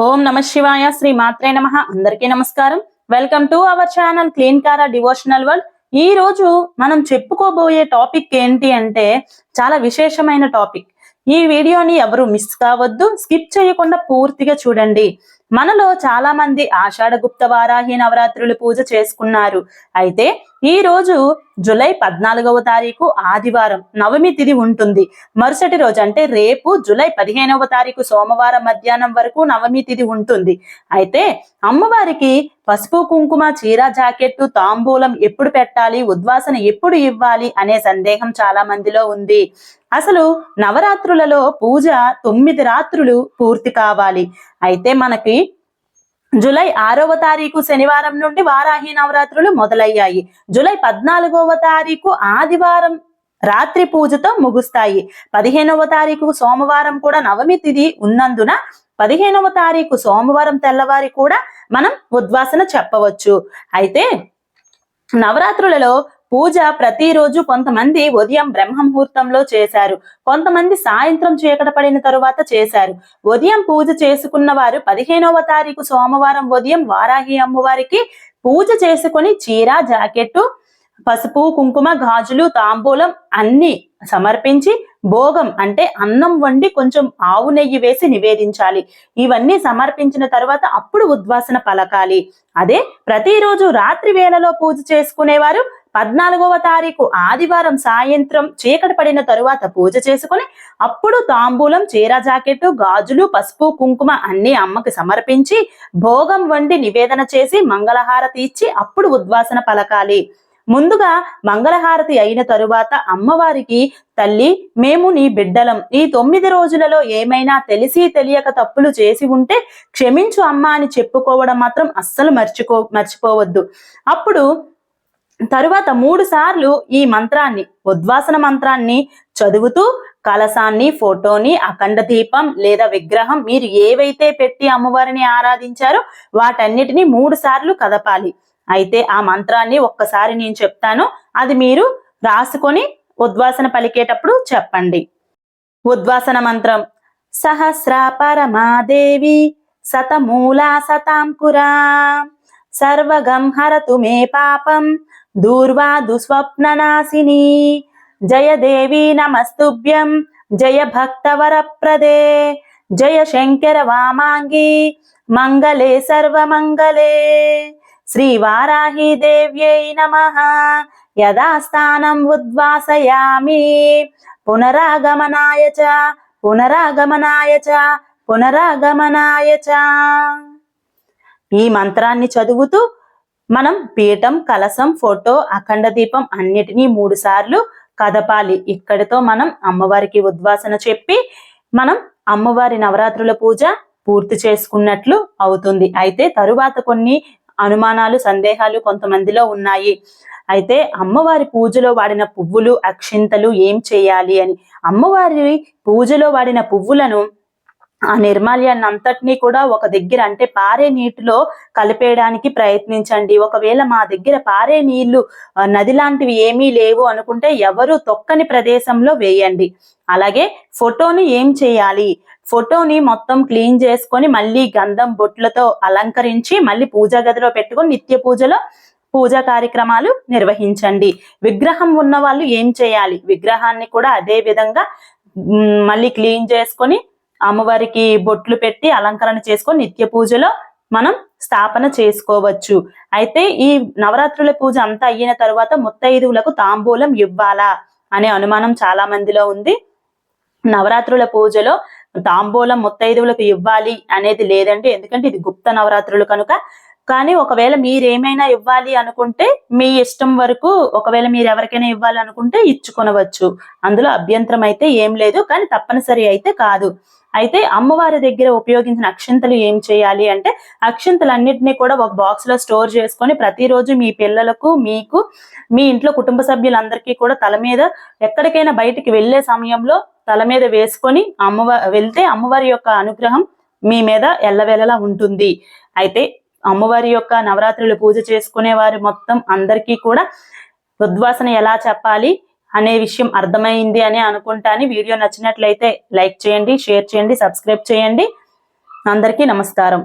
ఓం నమ శివాయ శ్రీ మాత్రే నమ. అందరికీ నమస్కారం. వెల్కమ్ టు అవర్ ఛానల్ క్లీన్ కారా డివోషనల్ వరల్డ్ ఈ రోజు మనం చెప్పుకోబోయే టాపిక్ ఏంటి అంటే చాలా విశేషమైన టాపిక్ ఈ వీడియోని ఎవరు మిస్ కావద్దు స్కిప్ చేయకుండా పూర్తిగా చూడండి. మనలో చాలా మంది ఆషాఢ గుప్త వారాహి నవరాత్రులు పూజ చేసుకున్నారు. అయితే ఈ రోజు జూలై పద్నాలుగవ తారీఖు ఆదివారం నవమి తిథి ఉంటుంది. మరుసటి రోజు అంటే రేపు జూలై పదిహేనవ తారీఖు సోమవారం మధ్యాహ్నం వరకు నవమి తిథి ఉంటుంది. అయితే అమ్మవారికి పసుపు కుంకుమ చీర జాకెట్టు తాంబూలం ఎప్పుడు పెట్టాలి ఉద్వాసన ఎప్పుడు ఇవ్వాలి అనే సందేహం చాలా మందిలో ఉంది. అసలు నవరాత్రులలో పూజ తొమ్మిది రాత్రులు పూర్తి కావాలి. అయితే మనకి జూలై ఆరవ తారీఖు శనివారం నుండి వారాహి నవరాత్రులు మొదలయ్యాయి. జూలై పద్నాలుగవ తారీఖు ఆదివారం రాత్రి పూజతో ముగుస్తాయి. పదిహేనవ తారీఖు సోమవారం కూడా నవమి తిథి ఉన్నందున పదిహేనవ తారీఖు సోమవారం తెల్లవారి కూడా మనం ఉద్వాసన చెప్పవచ్చు. అయితే నవరాత్రులలో పూజ ప్రతిరోజు కొంతమంది ఉదయం బ్రహ్మ ముహూర్తంలో చేశారు. కొంతమంది సాయంత్రం చీకట పడిన తరువాత చేశారు. ఉదయం పూజ చేసుకున్న వారు పదిహేనవ తారీఖు సోమవారం ఉదయం వారాహి అమ్మవారికి పూజ చేసుకుని చీర జాకెట్టు పసుపు కుంకుమ గాజులు తాంబూలం అన్ని సమర్పించి భోగం అంటే అన్నం వండి కొంచెం ఆవు నెయ్యి వేసి నివేదించాలి. ఇవన్నీ సమర్పించిన తర్వాత అప్పుడు ఉద్వాసన పలకాలి. అదే ప్రతిరోజు రాత్రి వేళలో పూజ చేసుకునేవారు పద్నాలుగవ తారీఖు ఆదివారం సాయంత్రం చీకటి పడిన తరువాత పూజ చేసుకుని అప్పుడు తాంబూలం చీర జాకెట్ గాజులు పసుపు కుంకుమ అన్ని అమ్మకి సమర్పించి భోగం వండి నివేదన చేసి మంగళహారతి ఇచ్చి అప్పుడు ఉద్వాసన పలకాలి. ముందుగా మంగళహారతి అయిన తరువాత అమ్మవారికి తల్లి మేము నీ బిడ్డలం. ఈ తొమ్మిది రోజులలో ఏమైనా తెలిసి తెలియక తప్పులు చేసి ఉంటే క్షమించు అమ్మ అని చెప్పుకోవడం మాత్రం అస్సలు మర్చిపో మర్చిపోవద్దు. అప్పుడు తరువాత మూడు సార్లు ఈ మంత్రాన్ని ఉద్వాసన మంత్రాన్ని చదువుతూ కలసాన్ని ఫోటోని అఖండ దీపం లేదా విగ్రహం మీరు ఏవైతే పెట్టి అమ్మవారిని ఆరాధించారో వాటన్నిటిని మూడు సార్లు కదపాలి. అయితే ఆ మంత్రాన్ని ఒక్కసారి నేను చెప్తాను. అది మీరు రాసుకొని ఉద్వాసన పలికేటప్పుడు చెప్పండి. ఉద్వాసన మంత్రం సహస్ర పరమాదేవి సతమూలా సతాంకురా సర్వగం హరతు మే పాపం దూర్వా దుస్వప్ననాశిని. జయ దేవి నమస్తుభ్యం జయ భక్తవరప్రదే జయ శంకర వామాంగి మంగళే సర్వమంగళే. శ్రీవారాహి దేవ్యై నమ యథాస్థానం ఉద్వాసయామి. పునరాగమనాయ చ పునరాగమనాయ చ పునరాగమనాయ చ. ఈ మంత్రాన్ని చదువుతూ మనం పీఠం కలసం ఫోటో అఖండ దీపం అన్నిటినీ మూడు సార్లు కదపాలి. ఇక్కడితో మనం అమ్మవారికి ఉద్వాసన చెప్పి మనం అమ్మవారి నవరాత్రుల పూజ పూర్తి చేసుకున్నట్లు అవుతుంది. అయితే తరువాత కొన్ని అనుమానాలు సందేహాలు కొంతమందిలో ఉన్నాయి. అయితే అమ్మవారి పూజలో వాడిన పువ్వులు అక్షింతలు ఏం చేయాలి అని. అమ్మవారి పూజలో వాడిన పువ్వులను ఆ నిర్మాల్యాన్ని అంతటినీ కూడా ఒక దగ్గర అంటే పారే నీటిలో కలిపేయడానికి ప్రయత్నించండి. ఒకవేళ మా దగ్గర పారే నీళ్ళు నది లాంటివి ఏమీ లేవు అనుకుంటే ఎవరు తొక్కని ప్రదేశంలో వేయండి. అలాగే ఫోటోని ఏం చేయాలి? ఫోటోని మొత్తం క్లీన్ చేసుకొని మళ్ళీ గంధం బొట్లతో అలంకరించి మళ్ళీ పూజా గదిలో పెట్టుకొని నిత్య పూజలో పూజా కార్యక్రమాలు నిర్వహించండి. విగ్రహం ఉన్న వాళ్ళు ఏం చేయాలి? విగ్రహాన్ని కూడా అదే విధంగా మళ్ళీ క్లీన్ చేసుకొని అమ్మవారికి బొట్లు పెట్టి అలంకరణ చేసుకొని నిత్య పూజలో మనం స్థాపన చేసుకోవచ్చు. అయితే ఈ నవరాత్రుల పూజ అంతా అయిన తర్వాత ముత్తైదువులకు తాంబూలం ఇవ్వాలా అనే అనుమానం చాలా మందిలో ఉంది. నవరాత్రుల పూజలో తాంబూలం ముత్తైదువులకు ఇవ్వాలి అనేది లేదండి ఎందుకంటే ఇది గుప్త నవరాత్రులు కనుక కానీ ఒకవేళ మీరేమైనా ఇవ్వాలి అనుకుంటే మీ ఇష్టం వరకు ఒకవేళ మీరు ఎవరికైనా ఇవ్వాలి అనుకుంటే ఇచ్చుకొనవచ్చు. అందులో అభ్యంతరం అయితే ఏం లేదు కానీ తప్పనిసరి అయితే కాదు. అయితే అమ్మవారి దగ్గర ఉపయోగించిన అక్షింతలు ఏం చేయాలి అంటే అక్షింతలన్నింటినీ కూడా ఒక బాక్స్లో స్టోర్ చేసుకొని ప్రతిరోజు మీ పిల్లలకు మీకు మీ ఇంట్లో కుటుంబ సభ్యులందరికీ కూడా తల మీద ఎక్కడికైనా బయటికి వెళ్ళే సమయంలో తల మీద వేసుకొని అమ్మవారి వెళ్తే అమ్మవారి యొక్క అనుగ్రహం మీ మీద ఎల్లవేళలా ఉంటుంది. అయితే అమ్మవారి యొక్క నవరాత్రులు పూజ చేసుకునే వారు మొత్తం అందరికీ కూడా ఉద్వాసన ఎలా చెప్పాలి అనే విషయం అర్థమైంది అని అనుకుంటాను. వీడియో నచ్చినట్లయితే లైక్ చేయండి షేర్ చేయండి సబ్స్క్రైబ్ చేయండి. అందరికీ నమస్కారం.